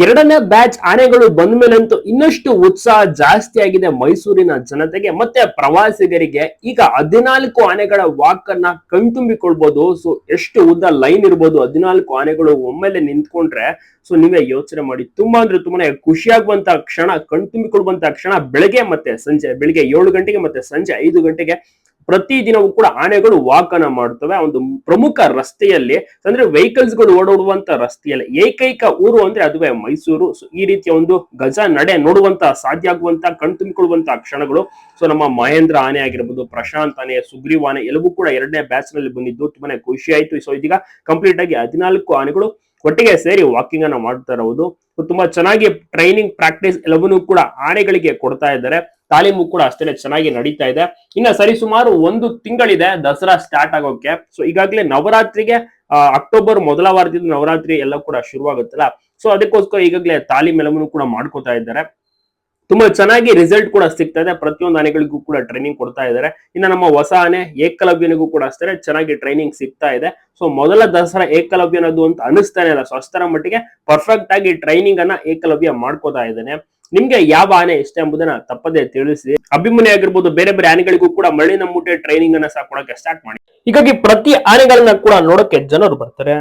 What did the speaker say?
ಎರಡನೇ ಬ್ಯಾಚ್ ಆನೆಗಳು ಬಂದ ಮೇಲಂತೂ ಇನ್ನಷ್ಟು ಉತ್ಸಾಹ ಜಾಸ್ತಿ ಆಗಿದೆ ಮೈಸೂರಿನ ಜನತೆಗೆ, ಮತ್ತೆ ಪ್ರವಾಸಿಗರಿಗೆ. ಈಗ ಹದಿನಾಲ್ಕು ಆನೆಗಳ ವಾಕ್ ಅನ್ನ ಕಣ್ತುಂಬಿಕೊಳ್ಬಹುದು ಸೊ ಎಷ್ಟು ಉದ್ದ ಲೈನ್ ಇರ್ಬೋದು ಹದಿನಾಲ್ಕು ಆನೆಗಳು ಒಮ್ಮೆಲೆ ನಿಂತ್ಕೊಂಡ್ರೆ. ಸೊ ನೀವೇ ಯೋಚನೆ ಮಾಡಿ. ತುಂಬಾ ಅಂದ್ರೆ ತುಂಬಾನೇ ಖುಷಿಯಾಗುವಂತ ಕ್ಷಣ ಕಣ್ತುಂಬಿಕೊಳ್ಳುವಂತ ಕ್ಷಣ ಬೆಳಗ್ಗೆ ಮತ್ತೆ ಸಂಜೆ, ಬೆಳಿಗ್ಗೆ ಏಳು ಗಂಟೆಗೆ ಮತ್ತೆ ಸಂಜೆ ಐದು ಗಂಟೆಗೆ. ಪ್ರತಿ ದಿನವೂ ಕೂಡ ಆನೆಗಳು ವಾಕನ ಮಾಡ್ತವೆ ಒಂದು ಪ್ರಮುಖ ರಸ್ತೆಯಲ್ಲಿ ಅಂದ್ರೆ ವೆಹಿಕಲ್ಸ್ಗಳು ಓಡಾಡುವಂತ ರಸ್ತೆಯಲ್ಲಿ ಏಕೈಕ ಊರು ಅಂದ್ರೆ ಅದುವೇ ಮೈಸೂರು. ಈ ರೀತಿಯ ಒಂದು ಗಜ ನಡೆ ನೋಡುವಂತ, ಸಾಧ್ಯ ಆಗುವಂತ ಕಣ್ತುಂಬಿಕೊಳ್ಳುವಂತ ಕ್ಷಣಗಳು. ಸೊ ನಮ್ಮ ಮಹೇಂದ್ರ ಆನೆ ಆಗಿರ್ಬೋದು, ಪ್ರಶಾಂತ್ ಆನೆ, ಸುಗ್ರೀವ್ ಆನೆ ಎಲ್ಲವೂ ಕೂಡ ಎರಡನೇ ಬ್ಯಾಚ್ನಲ್ಲಿ ಬಂದಿದ್ದು. ತುಂಬಾನೇ ಖುಷಿ ಆಯ್ತು. ಸೊ ಇದೀಗ ಕಂಪ್ಲೀಟ್ ಆಗಿ ಹದಿನಾಲ್ಕು ಆನೆಗಳು ಒಟ್ಟಿಗೆ ಸೇರಿ ವಾಕಿಂಗ್ ಅನ್ನ ಮಾಡ್ತಾ ಇರೋದು. ತುಂಬಾ ಚೆನ್ನಾಗಿ ಟ್ರೈನಿಂಗ್ ಪ್ರಾಕ್ಟೀಸ್ ಎಲ್ಲವನ್ನೂ ಕೂಡ ಆನೆಗಳಿಗೆ ಕೊಡ್ತಾ ಇದ್ದಾರೆ. ತಾಲೀಮು ಕೂಡ ಅಷ್ಟೇ ಚೆನ್ನಾಗಿ ನಡೀತಾ ಇದೆ. ಇನ್ನ ಸರಿಸುಮಾರು ಒಂದು ತಿಂಗಳಿದೆ ದಸರಾ ಸ್ಟಾರ್ಟ್ ಆಗೋಕೆ. ಸೊ ಈಗಾಗಲೇ ನವರಾತ್ರಿಗೆ ಅಕ್ಟೋಬರ್ ಮೊದಲ ವಾರದಿಂದ ನವರಾತ್ರಿ ಎಲ್ಲ ಕೂಡ ಶುರುವಾಗುತ್ತಲ್ಲ. ಸೊ ಅದಕ್ಕೋಸ್ಕರ ಈಗಾಗಲೇ ತಾಲೀಮ್ ಕೂಡ ಮಾಡ್ಕೋತಾ ಇದ್ದಾರೆ. ತುಂಬಾ ಚೆನ್ನಾಗಿ ರಿಸಲ್ಟ್ ಕೂಡ ಸಿಗ್ತಾ ಇದೆ. ಪ್ರತಿಯೊಂದು ಆನೆಗಳಿಗೂ ಕೂಡ ಟ್ರೈನಿಂಗ್ ಕೊಡ್ತಾ ಇದ್ದಾರೆ. ಇನ್ನು ನಮ್ಮ ಹೊಸ ಆನೆ ಏಕಲವ್ಯನಿಗೂ ಕೂಡ ಅಷ್ಟೇ ಚೆನ್ನಾಗಿ ಟ್ರೈನಿಂಗ್ ಸಿಗ್ತಾ ಇದೆ. ಸೊ ಮೊದಲ ದಸರಾ ಏಕಲವ್ಯನದು ಅಂತ ಅನಿಸ್ತಾನೆ ಇಲ್ಲ. ಸೊ ಅಷ್ಟರ ಮಟ್ಟಿಗೆ ಪರ್ಫೆಕ್ಟ್ ಆಗಿ ಟ್ರೈನಿಂಗ್ ಅನ್ನ ಏಕಲವ್ಯ ಮಾಡ್ಕೋತಾ ಇದ್ದಾನೆ. ನಿಮ್ಗೆ ಯಾವ ಆನೆ ಇಷ್ಟ ಎಂಬುದನ್ನ ತಪ್ಪದೆ ತಿಳಿಸಿ. ಅಭಿಮನ್ಯು ಆಗಿರ್ಬೋದು ಬೇರೆ ಬೇರೆ ಆನೆಗಳಿಗೂ ಕೂಡ ಮರಳಿನ ಮೂಟೆ ಟ್ರೈನಿಂಗ್ ಅನ್ನ ಸಹ ಕೊಡಕ್ಕೆ ಸ್ಟಾರ್ಟ್ ಮಾಡಿ. ಹೀಗಾಗಿ ಪ್ರತಿ ಆನೆಗಳನ್ನ ಕೂಡ ನೋಡಕ್ಕೆ ಜನರು ಬರ್ತಾರೆ.